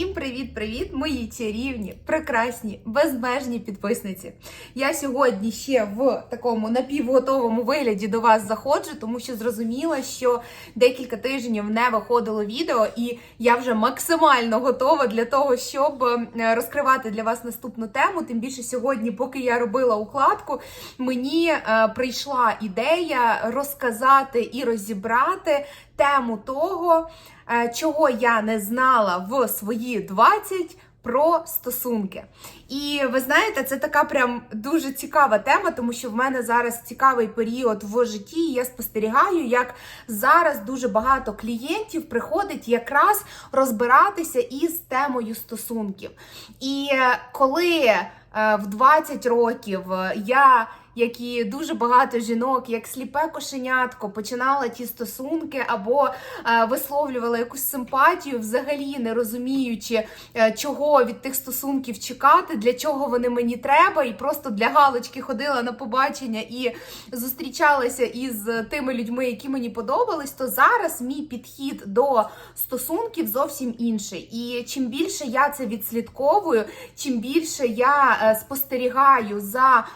Всім привіт-привіт, мої чарівні, прекрасні, безмежні підписниці. Я сьогодні ще в такому напівготовому вигляді до вас заходжу, тому що зрозуміла, що декілька тижнів не виходило відео, і я вже максимально готова для того, щоб е, розкривати для вас наступну тему. Тим більше сьогодні, поки я робила укладку, мені е, прийшла ідея розказати і розібрати тему того, е, чого я не знала в свої 20 про стосунки. І ви знаєте, це така прям дуже цікава тема, тому що в мене зараз цікавий період в житті. і Я спостерігаю, як зараз дуже багато клієнтів приходить якраз розбиратися із темою стосунків. І е, коли е, в 20 років я як і дуже багато жінок, як сліпе кошенятко, починала ті стосунки або е, висловлювала якусь симпатію, взагалі не розуміючи, е, чого від тих стосунків чекати, для чого вони мені треба, і просто для галочки ходила на побачення і зустрічалася із тими людьми, які мені подобались, то зараз мій підхід до стосунків зовсім інший. І чим більше я це відслідковую, чим більше я е, спостерігаю за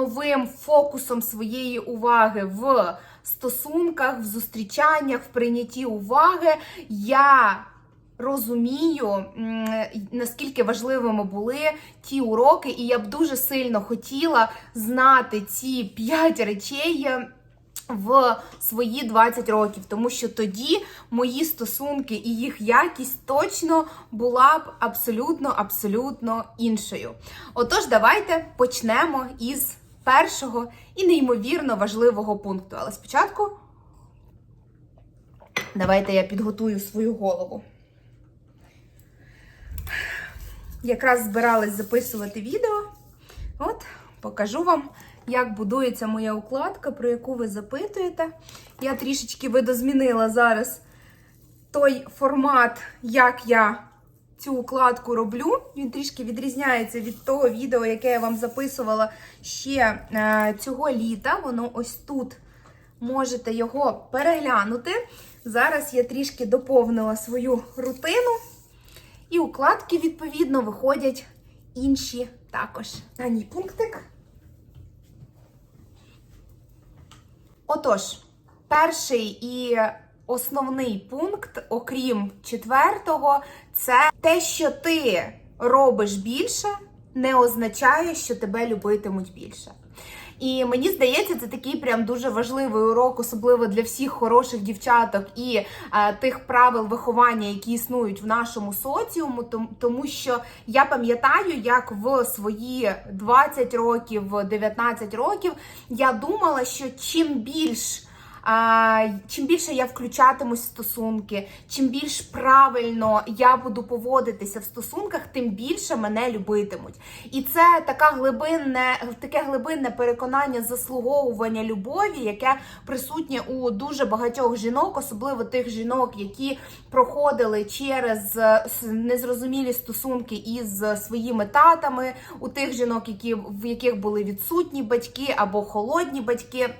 новим фокусом своєї уваги в стосунках, в зустрічаннях, в прийнятті уваги, я розумію, наскільки важливими були ті уроки, і я б дуже сильно хотіла знати ці п'ять речей. В свої 20 років, тому що тоді мої стосунки і їх якість точно була б абсолютно абсолютно іншою. Отож, давайте почнемо із першого і неймовірно важливого пункту. Але спочатку давайте я підготую свою голову. Якраз збиралась записувати відео. От, покажу вам, як будується моя укладка, про яку ви запитуєте. Я трішечки видозмінила зараз той формат, як я цю укладку роблю. Він трішки відрізняється від того відео, яке я вам записувала ще е, цього літа. Воно ось тут можете його переглянути. Зараз я трішки доповнила свою рутину. І укладки, відповідно, виходять інші також. Ані пунктик. Отож, перший і основний пункт, окрім четвертого, це те, що ти робиш більше, не означає, що тебе любитимуть більше. І мені здається, це такий прям дуже важливий урок, особливо для всіх хороших дівчаток і е, тих правил виховання, які існують в нашому соціуму. Том- тому що я пам'ятаю, як в свої 20 років, 19 років я думала, що чим більш чим більше я включатимусь в стосунки, чим більш правильно я буду поводитися в стосунках, тим більше мене любитимуть. І це така глибинне, таке глибинне переконання заслуговування любові, яке присутнє у дуже багатьох жінок, особливо тих жінок, які проходили через е, незрозумілі стосунки із своїми татами, у тих жінок, які в яких були відсутні батьки або холодні батьки.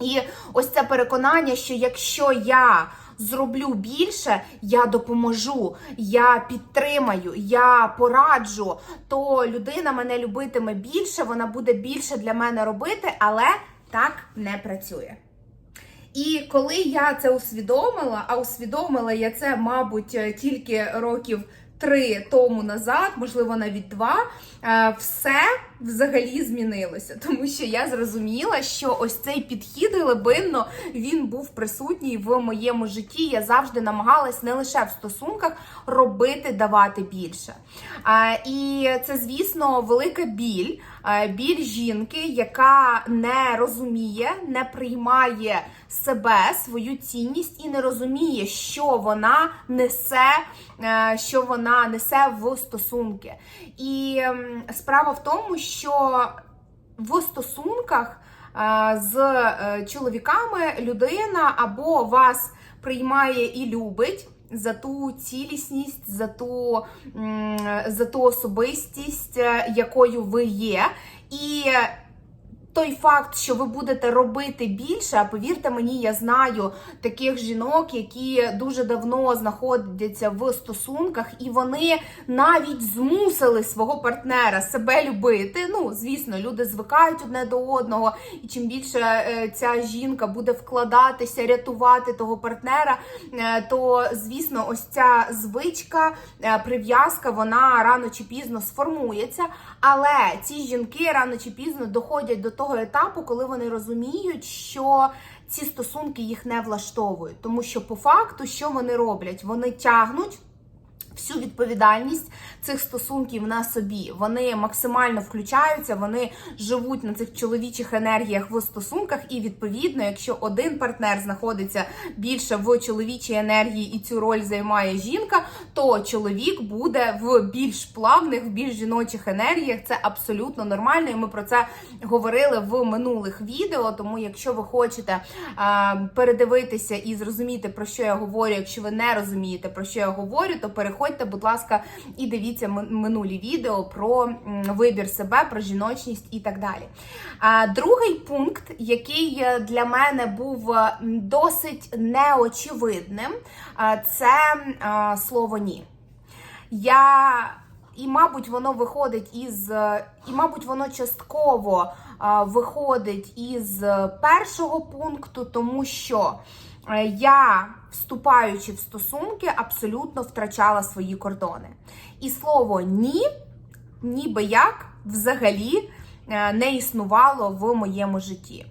І ось це переконання, що якщо я зроблю більше, я допоможу, я підтримаю, я пораджу, то людина мене любитиме більше, вона буде більше для мене робити, але так не працює. І коли я це усвідомила, а усвідомила я це, мабуть, е, тільки років три тому назад, можливо, навіть два, е, все взагалі змінилося. Тому що я зрозуміла, що ось цей підхід глибинно він був присутній в моєму житті. Я завжди намагалась не лише в стосунках робити, давати більше. І це, звісно, велика біль. Біль жінки, яка не розуміє, не приймає себе, свою цінність і не розуміє, що вона несе, е, що вона несе в стосунки. І справа в тому, що в стосунках е, з е, чоловіками людина або вас приймає і любить. За ту цілісність, за ту, за ту особистість, е, якою ви є. І той факт, що ви будете робити більше, а повірте мені, я знаю таких жінок, які дуже давно знаходяться в стосунках, і вони навіть змусили свого партнера себе любити. Ну, звісно, люди звикають одне до одного, і чим більше е, ця жінка буде вкладатися, рятувати того партнера, е, то звісно, ось ця звичка, е, прив'язка, вона рано чи пізно сформується. Але ці жінки рано чи пізно доходять до того етапу, коли вони розуміють, що ці стосунки їх не влаштовують, тому що по факту, що вони роблять, вони тягнуть. Всю відповідальність цих стосунків на собі вони максимально включаються, вони живуть на цих чоловічих енергіях в стосунках, і відповідно, якщо один партнер знаходиться більше в чоловічій енергії і цю роль займає жінка, то чоловік буде в більш плавних, в більш жіночих енергіях. Це абсолютно нормально. І ми про це говорили в минулих відео. Тому, якщо ви хочете передивитися і зрозуміти про що я говорю, якщо ви не розумієте про що я говорю, то переходьте, будь ласка, і дивіться минулі відео про вибір себе, про жіночність і так далі. Другий пункт, який е, для мене був е, досить неочевидним, це слово ні. Я і, мабуть, воно виходить із, е, і, мабуть, воно частково виходить із е, першого пункту, тому що е, я, вступаючи в стосунки, абсолютно втрачала свої кордони. І слово ні, ніби як взагалі е, не існувало в моєму житті.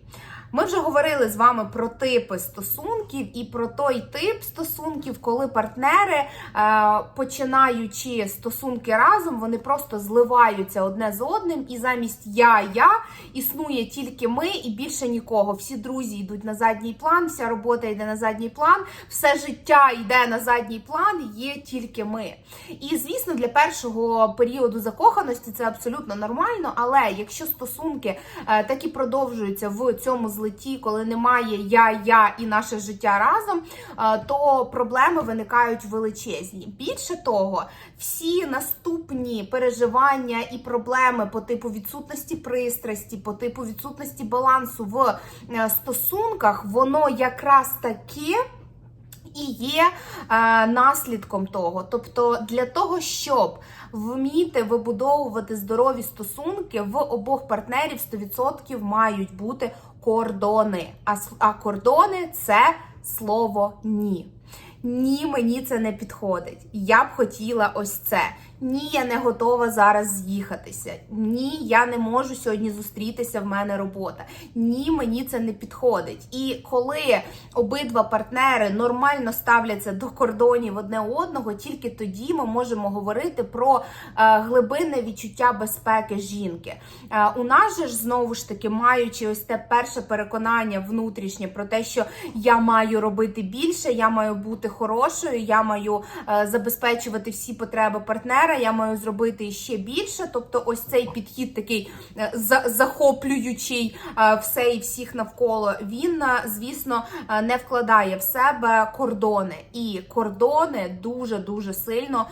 Ми вже говорили з вами про типи стосунків і про той тип стосунків, коли партнери, е, починаючи стосунки разом, вони просто зливаються одне з одним, і замість я, я існує тільки ми і більше нікого. Всі друзі йдуть на задній план, вся робота йде на задній план, все життя йде на задній план, є тільки ми. І звісно, для першого періоду закоханості це абсолютно нормально. Але якщо стосунки е, так і продовжуються в цьому злиті, коли немає я, я і наше життя разом, е, то проблеми виникають величезні. Більше того, всі наступні переживання і проблеми по типу відсутності пристрасті, по типу відсутності балансу в е, стосунках, воно якраз таки і є е, наслідком того. Тобто, для того, щоб вміти вибудовувати здорові стосунки, в обох партнерів 100% мають бути кордони. А, а кордони це слово ні. Ні, мені це не підходить. Я б хотіла ось це. Ні, я не готова зараз з'їхатися. Ні, я не можу сьогодні зустрітися. В мене робота. Ні, мені це не підходить. І коли обидва партнери нормально ставляться до кордонів одне одного, тільки тоді ми можемо говорити про е, глибинне відчуття безпеки жінки. Е, у нас же ж знову ж таки, маючи ось те перше переконання внутрішнє про те, що я маю робити більше, я маю бути хорошою, я маю е, забезпечувати всі потреби партнера, я маю зробити ще більше. Тобто, ось цей підхід такий е, захоплюючий е, все і всіх навколо. Він, е, звісно, не вкладає в себе кордони, і кордони дуже дуже сильно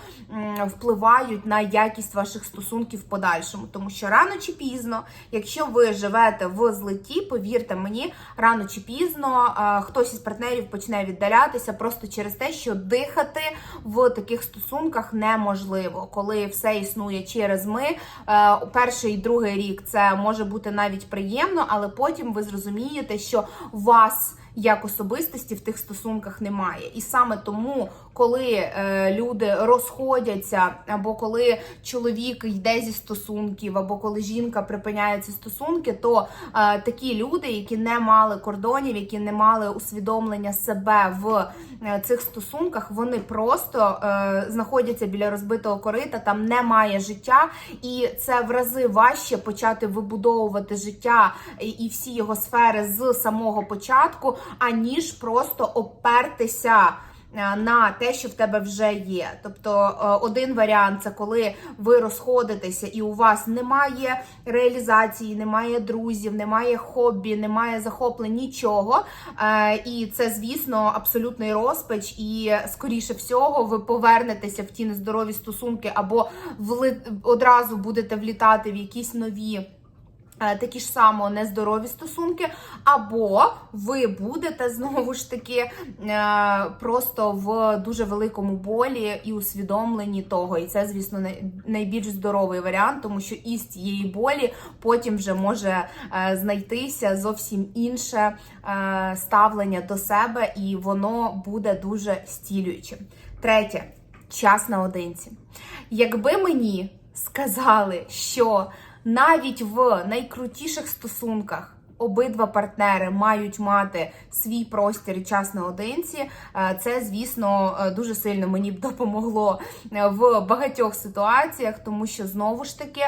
впливають на якість ваших стосунків в подальшому, тому що рано чи пізно, якщо ви живете в злиті, повірте мені, рано чи пізно хтось із партнерів почне віддалятися просто через те, що дихати в таких стосунках неможливо, коли все існує через ми. Е, перший і другий рік це може бути навіть приємно, але потім ви зрозумієте, що вас. Як особистості в тих стосунках немає, і саме тому, коли е, люди розходяться, або коли чоловік йде зі стосунків, або коли жінка припиняє ці стосунки, то е, такі люди, які не мали кордонів, які не мали усвідомлення себе в е, цих стосунках, вони просто е, знаходяться біля розбитого корита, там немає життя, і це в рази важче почати вибудовувати життя і, і всі його сфери з самого початку, аніж просто опертися. Е, На те, що в тебе вже є. Тобто е, один варіант це коли ви розходитеся і у вас немає реалізації, немає друзів, немає хобі, немає захоплень, нічого. Е, І це, звісно, абсолютний розпач. І скоріше всього, ви повернетеся в ті нездорові стосунки або вли... одразу будете влітати в якісь нові такі ж само нездорові стосунки, або ви будете знову ж таки е, просто в дуже великому болі і усвідомленні того. І це, звісно, найбільш здоровий варіант, тому що із цієї болі потім вже може е, знайтися зовсім інше е, ставлення до себе, і воно буде дуже стілюючим. Третє час наодинці. Якби мені сказали, що навіть в найкрутіших стосунках обидва партнери мають мати свій простір і час наодинці, е, це, звісно, е, дуже сильно мені б допомогло е, в багатьох ситуаціях, тому що знову ж таки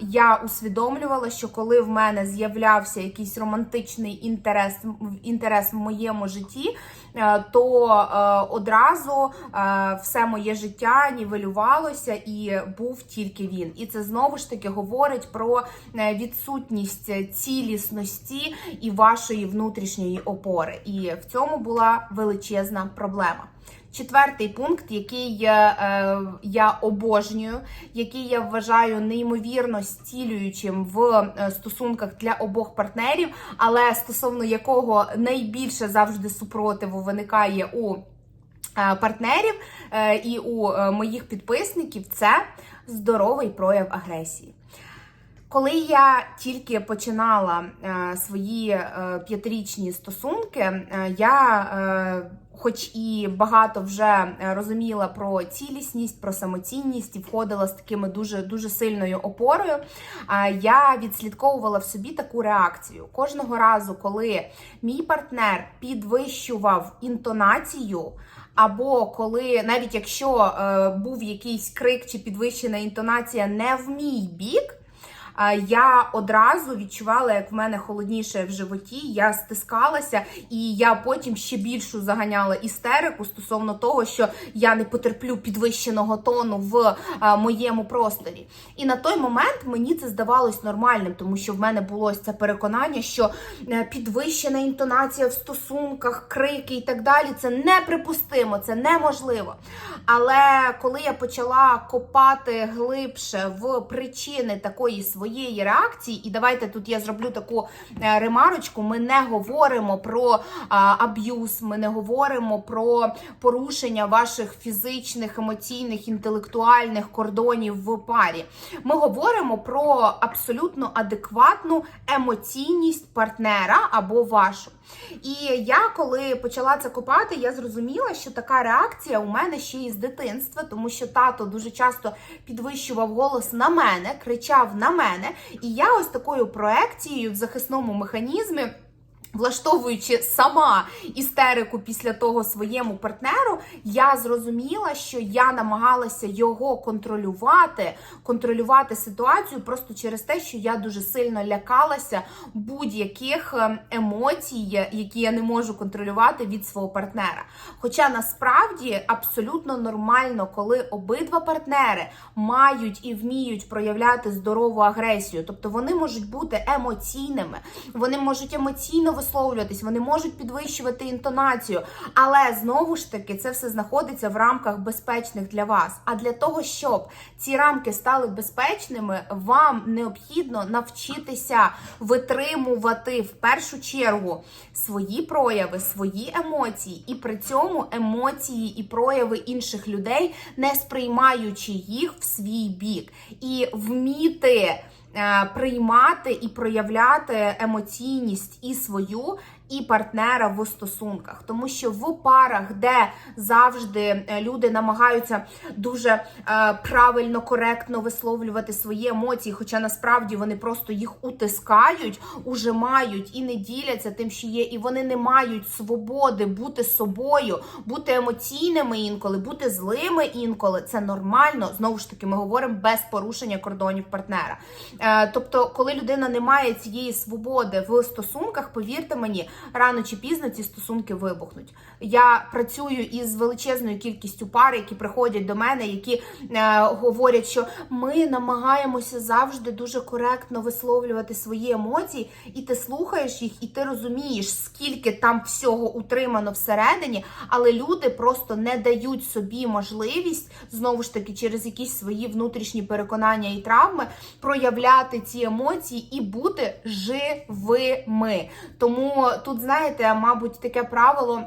я усвідомлювала, що коли в мене з'являвся якийсь романтичний інтерес, інтерес в моєму житті, то е, одразу е, все моє життя нівелювалося і був тільки він. І це знову ж таки говорить про е, відсутність цілісності і вашої внутрішньої опори. І в цьому була величезна проблема. Четвертий пункт, який е, я обожнюю, який я вважаю неймовірно стілюючим в е, стосунках для обох партнерів, але стосовно якого найбільше завжди супротиву виникає у е, партнерів і у моїх підписників, це здоровий прояв агресії. Коли я тільки починала свої п'ятирічні стосунки, я, хоч і багато вже е, розуміла про цілісність, про самоцінність і входила з такими дуже дуже сильною опорою, я відслідковувала в собі таку реакцію. Кожного разу, коли мій партнер підвищував інтонацію. Або коли, навіть якщо е, був якийсь крик чи підвищена інтонація не в мій бік, я одразу відчувала, як в мене холодніше в животі, я стискалася, і я потім ще більшу заганяла істерику стосовно того, що я не потерплю підвищеного тону в моєму просторі. І на той момент мені це здавалось нормальним, тому що в мене було це переконання, що е, підвищена інтонація в стосунках, крики і так далі це неприпустимо, це неможливо. Але коли я почала копати глибше в причини такої своєї реакції, і давайте тут я зроблю таку е, ремарочку: ми не говоримо про аб'юз, ми не говоримо про порушення ваших фізичних, емоційних, інтелектуальних кордонів в парі. Ми говоримо про абсолютно адекватну емоційність партнера або вашу. І я, коли почала це копати, я зрозуміла, що така реакція у мене ще із дитинства, тому що тато дуже часто підвищував голос на мене, кричав на мене, і я ось такою проекцією в захисному механізмі. Влаштовуючи сама істерику після того своєму партнеру, я зрозуміла, що я намагалася його контролювати, контролювати ситуацію просто через те, що я дуже сильно лякалася будь-яких е, емоцій, які я не можу контролювати від свого партнера. Хоча насправді абсолютно нормально, коли обидва партнери мають і вміють проявляти здорову агресію, тобто вони можуть бути емоційними, вони можуть емоційно висловлюватись, вони можуть підвищувати інтонацію, але знову ж таки це все знаходиться в рамках безпечних для вас. А для того, щоб ці рамки стали безпечними, вам необхідно навчитися витримувати в першу чергу свої прояви, свої емоції, і при цьому емоції і прояви інших людей, не сприймаючи їх в свій бік, і вміти. Е, Приймати і проявляти емоційність і свою, і партнера в стосунках, тому що в парах, де завжди е, люди намагаються дуже е, правильно, коректно висловлювати свої емоції, хоча насправді вони просто їх утискають, ужимають і не діляться тим, що є, і вони не мають свободи бути собою, бути емоційними інколи, бути злими інколи. Це нормально. Знову ж таки, ми говоримо без порушення кордонів партнера. Е, тобто, коли людина не має цієї свободи в стосунках, повірте мені, рано чи пізно ці стосунки вибухнуть. Я працюю із величезною кількістю пар, які приходять до мене, які е, говорять, що ми намагаємося завжди дуже коректно висловлювати свої емоції, і ти слухаєш їх, і ти розумієш, скільки там всього утримано всередині, але люди просто не дають собі можливість знову ж таки через якісь свої внутрішні переконання і травми проявляти ці емоції і бути живими. Тому тут, знаєте, мабуть, таке правило.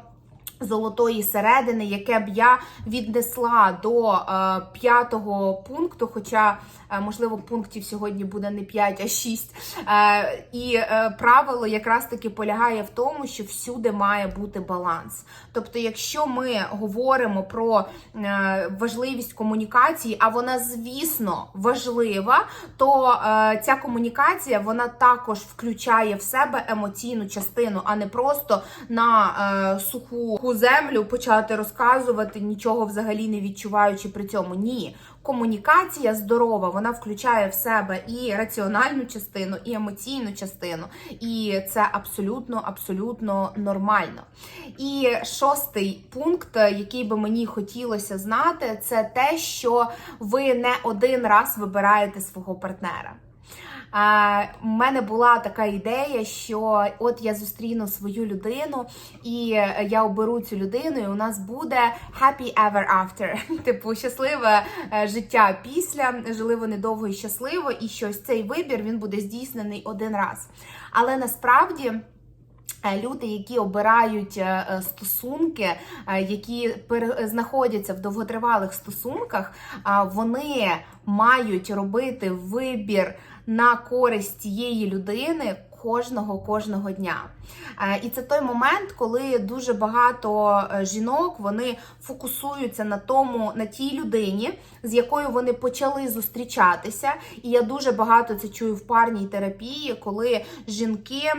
Золотої середини, яке б я віднесла до е, п'ятого пункту, хоча, е, можливо, пунктів сьогодні буде не 5, а 6. Е, і е, правило якраз таки полягає в тому, що всюди має бути баланс. Тобто, якщо ми говоримо про е, важливість комунікації, а вона, звісно, важлива, то е, ця комунікація вона також включає в себе емоційну частину, а не просто на е, суху землю почати розказувати, нічого взагалі не відчуваючи при цьому. Ні. Комунікація здорова, вона включає в себе і раціональну частину, і емоційну частину, і це абсолютно, абсолютно нормально. І шостий пункт, який би мені хотілося знати, це те, що ви не один раз вибираєте свого партнера. У мене була така ідея, що от я зустріну свою людину, і я оберу цю людину, і у нас буде happy ever after. Типу, щасливе е, життя після, жили вони довго і щасливо, і що ось цей вибір він буде здійснений один раз. Але насправді. Е, Люди, які обирають е, стосунки, які знаходяться в довготривалих стосунках, вони мають робити вибір на користь тієї людини кожного кожного дня. І це той момент, коли дуже багато жінок вони фокусуються на тому, на тій людині, з якою вони почали зустрічатися. І я дуже багато це чую в парній терапії, коли жінки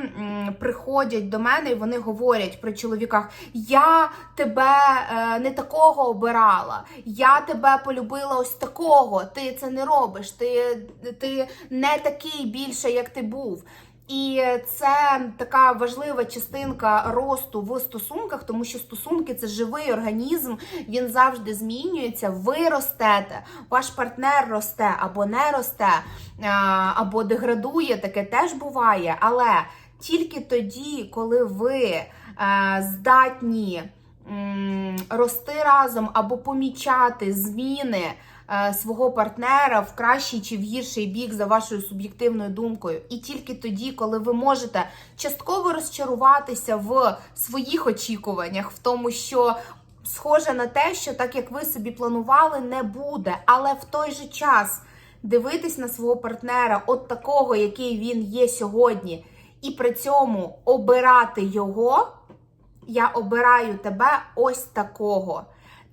приходять до мене і вони говорять при чоловіках: Я тебе е, не такого обирала, я тебе полюбила ось такого. Ти це не робиш, ти, ти не такий більше, як ти був. І це така важлива частинка росту в стосунках, тому що стосунки це живий організм, він завжди змінюється. Ви ростете, ваш партнер росте або не росте, або деградує, таке теж буває. Але тільки тоді, коли ви здатні рости разом або помічати зміни. Е, свого партнера в кращий чи в гірший бік за вашою суб'єктивною думкою. І тільки тоді, коли ви можете частково розчаруватися в своїх очікуваннях, в тому, що схоже на те, що так як ви собі планували, не буде. Але в той же час дивитись на свого партнера, от такого, який він є сьогодні, і при цьому обирати його. Я обираю тебе ось такого.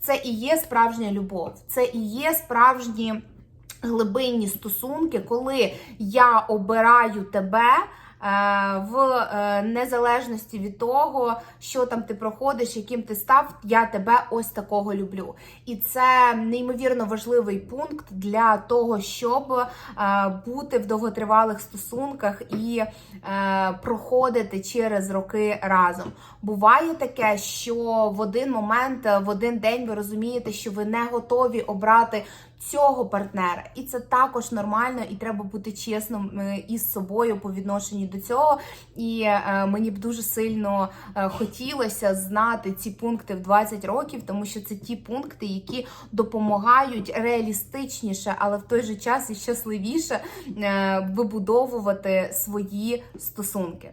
Це і є справжня любов, це і є справжні глибинні стосунки, коли я обираю тебе. Е, в е, незалежності від того, що там ти проходиш, яким ти став, я тебе ось такого люблю. І це неймовірно важливий пункт для того, щоб е, бути в довготривалих стосунках і проходити через роки разом. Буває таке, що в один момент, в один день ви розумієте, що ви не готові обрати цього партнера, і це також нормально, і треба бути чесним із собою по відношенню до цього. І е, мені б дуже сильно е, хотілося знати ці пункти в 20 років, тому що це ті пункти, які допомагають реалістичніше, але в той же час і щасливіше е, вибудовувати свої стосунки.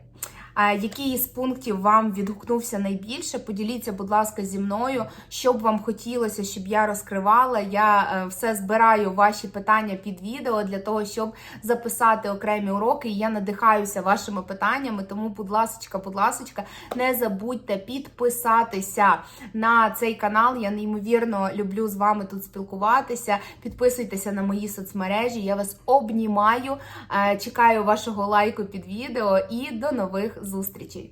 Який із пунктів вам відгукнувся найбільше? Поділіться, будь ласка, зі мною, що б вам хотілося, щоб я розкривала. Я е, все збираю ваші питання під відео для того, щоб записати окремі уроки. І я надихаюся вашими питаннями. Тому, будь ласка, будь ласка, не забудьте підписатися на цей канал. Я неймовірно люблю з вами тут спілкуватися. Підписуйтеся на мої соцмережі. Я вас обнімаю. Е, чекаю вашого лайку під відео і до нових зустрічей.